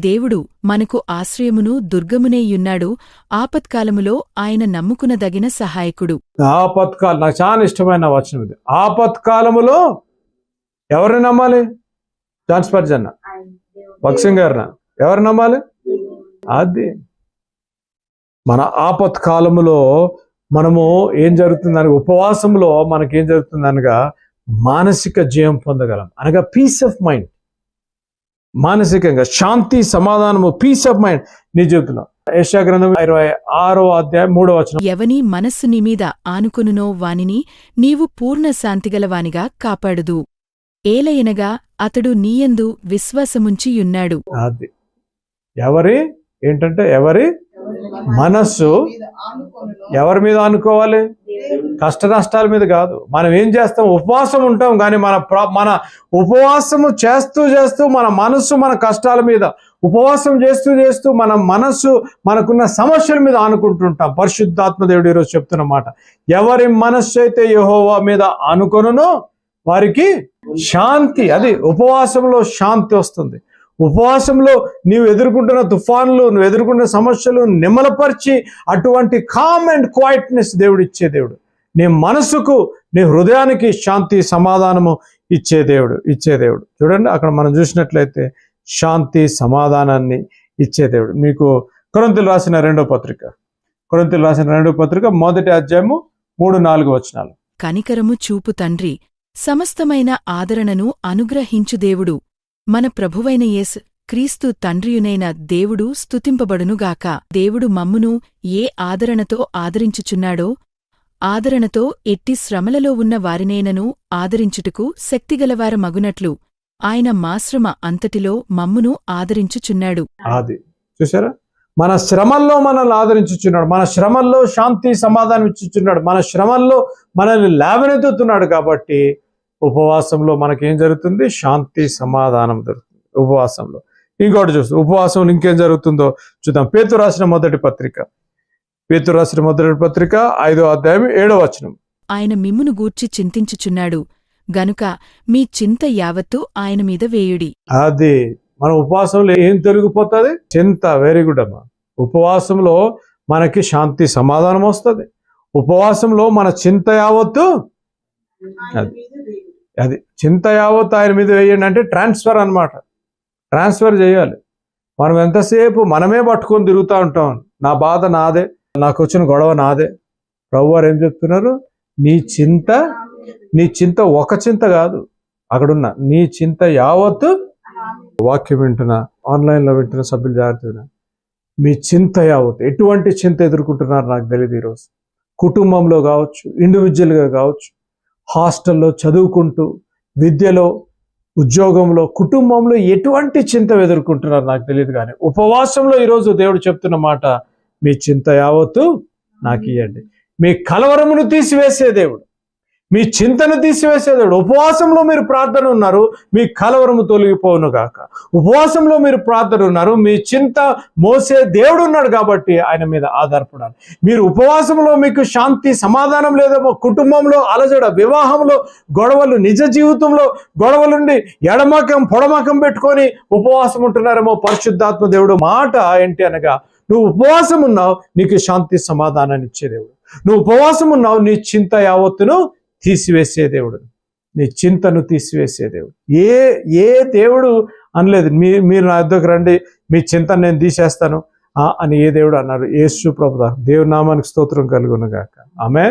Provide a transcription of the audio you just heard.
దేవుడు మనకు ఆశ్రయమును దుర్గమునేయున్నాడు ఆపత్కాలములో ఆయన నమ్ముకునదగిన సహాయకుడు. ఆపత్కాలం నాకు చాలా ఇష్టమైన వచనం ఇది. ఆపత్కాలములో ఎవరిని నమ్మాలి? జాన్స్పర్జ్ అన్న బక్సింగ్ గారిన. ఎవరు నమ్మాలి? అది. మన ఆపత్కాలములో మనము ఏం జరుగుతుందని ఉపవాసంలో మనకేం జరుగుతుంది అనగా మానసిక జయం పొందగలం. అనగా పీస్ ఆఫ్ మైండ్ మానసికంగా శాంతి సమాధానము పీస్ ఆఫ్ మైండ్ నీ జీవితంలో. యశా గ్రంథం ఇరవై ఆరో అధ్యాయం మూడో వచనం. ఎవని మనస్సు నీమీద ఆనుకొనునో వానిని నీవు పూర్ణ శాంతిగలవానిగా కాపాడుదు. ఏలయనగా అతడు నీయందు విశ్వాసముంచియున్నాడు అది. ఎవరి? ఏంటంటే ఎవరి? మనస్సు. ఎవరి మీద అనుకోవాలి కష్ట నష్టాల మీద కాదు. మనం ఏం చేస్తాం? ఉపవాసం ఉంటాం కానీ మన మన ఉపవాసము చేస్తూ చేస్తూ మన మనస్సు మన కష్టాల మీద ఉపవాసం చేస్తూ చేస్తూ మన మనస్సు మనకున్న సమస్యల మీద ఆనుకుంటుంటాం. పరిశుద్ధాత్మ దేవుడు ఈరోజు చెప్తున్న మాట. ఎవరి మనస్సు అయితే యహోవా మీద ఆనుకొనునో వారికి శాంతి అది ఉపవాసంలో శాంతి వస్తుంది. ఉపవాసంలో నీవు ఎదుర్కొంటున్న తుఫాన్లు నువ్వు ఎదుర్కొంటున్న సమస్యలు నిమ్మలపరిచి అటువంటి కామ్ అండ్ క్వైట్నెస్ దేవుడు ఇచ్చే దేవుడు. నీ మనసుకు నీ హృదయానికి శాంతి సమాధానము ఇచ్చే దేవుడు ఇచ్చే దేవుడు. చూడండి అక్కడ మనం చూసినట్లయితే శాంతి సమాధానాన్ని ఇచ్చే దేవుడు. మీకు కొరంతులు రాసిన రెండో పత్రిక. కొరంతులు రాసిన రెండో పత్రిక మొదటి అధ్యాయము మూడు నాలుగు వచనాలు. కనికరము చూపు తండ్రి సమస్తమైన ఆదరణను అనుగ్రహించు దేవుడు. మన ప్రభువైన యేసు క్రీస్తు తండ్రియునైన దేవుడు స్తుతింపబడునుగాక. దేవుడు మమ్మును ఏ ఆదరణతో ఆదరించుచున్నాడో ఆదరణతో ఎట్టి శ్రమలలో ఉన్న వారినేనను ఆదరించుటకు శక్తిగలవారమగునట్లు ఆయన మాశ్రమ అంతటిలో మమ్మును ఆదరించుచున్నాడు. అది చూసారా మన శ్రమల్లో మనల్ని ఆదరించుచున్నాడు. మన శ్రమల్లో శాంతి సమాధానం ఇచ్చుచున్నాడు. మన శ్రమల్లో మనల్ని లేవనెత్తుతున్నాడు కాబట్టి ఉపవాసంలో మనకేం జరుగుతుంది? శాంతి సమాధానం దొరుకుతుంది ఉపవాసంలో. ఇంకోటి చూస్తాం ఉపవాసంలో ఇంకేం జరుగుతుందో చూద్దాం. పేతు రాసిన మొదటి పత్రిక. పేతు రాసిన మొదటి పత్రిక ఐదో అధ్యాయం ఏడో వచనం. ఆయన మిమ్మును గూర్చి చింతించుచున్నాడు. గనుక మీ చింత యావత్తు ఆయన మీద వేయుడి. అది మన ఉపవాసంలో ఏం తొలగిపోతుంది? చింత వెరీ గుడ్ అమ్మా. ఉపవాసంలో మనకి శాంతి సమాధానం వస్తుంది. ఉపవాసంలో మన చింత యావత్తు అది. అది చింత యావత్తు ఆయన మీద వేయండి అంటే ట్రాన్స్ఫర్ అన్నమాట. ట్రాన్స్ఫర్ చేయాలి. మనం ఎంతసేపు మనమే పట్టుకొని తిరుగుతూ ఉంటాం. నా బాధ నాదే. నాకు వచ్చిన గొడవ నాదే. ప్రభు వారు ఏం చెప్తున్నారు? నీ చింత నీ చింత ఒక చింత కాదు. అక్కడున్న నీ చింత యావత్తు వాక్యం వింటున్న ఆన్లైన్లో వింటున్న సభ్యులు జాగ్రత్త మీ చింత యావత్తు ఎటువంటి చింత ఎదుర్కొంటున్నారు నాకు తెలియదు ఈరోజు. కుటుంబంలో కావచ్చు ఇండివిజువల్గా కావచ్చు హాస్టల్లో చదువుకుంటూ విద్యలో ఉద్యోగంలో కుటుంబంలో ఎటువంటి చింత ఎదుర్కొంటున్నారు నాకు తెలియదు కానీ ఉపవాసంలో ఈరోజు దేవుడు చెప్తున్న మాట మీ చింత యావత్తు నాకు ఇవ్వండి మీ కలవరమును తీసివేసే దేవుడు. మీ చింతను తీసివేసే దేవుడు. ఉపవాసంలో మీరు ప్రార్థన ఉన్నారు మీ కలవరము తొలగిపోవును గాక. ఉపవాసంలో మీరు ప్రార్థన ఉన్నారు మీ చింత మోసే దేవుడు ఉన్నాడు కాబట్టి ఆయన మీద ఆధారపడాలి. మీరు ఉపవాసంలో మీకు శాంతి సమాధానం లేదేమో కుటుంబంలో అలజడ వివాహంలో గొడవలు నిజ జీవితంలో గొడవలుండి ఎడమకం పొడమకం పెట్టుకొని ఉపవాసం ఉంటున్నారేమో పరిశుద్ధాత్మ దేవుడు మాట ఏంటి అనగా నువ్వు ఉపవాసం ఉన్నావు నీకు శాంతి సమాధానాన్ని ఇచ్చే దేవుడు. నువ్వు ఉపవాసం ఉన్నావు నీ చింత యావత్తును తీసివేసే దేవుడు. నీ చింతను తీసివేసే దేవుడు. ఏ ఏ దేవుడు అనలేదు మీ మీరు నా ఇద్దరికి రండి మీ చింతను నేను తీసేస్తాను ఆ అని ఏ దేవుడు అన్నారు. యేసు ప్రభుదా దేవునామానికి స్తోత్రం కలుగును గాక ఆమె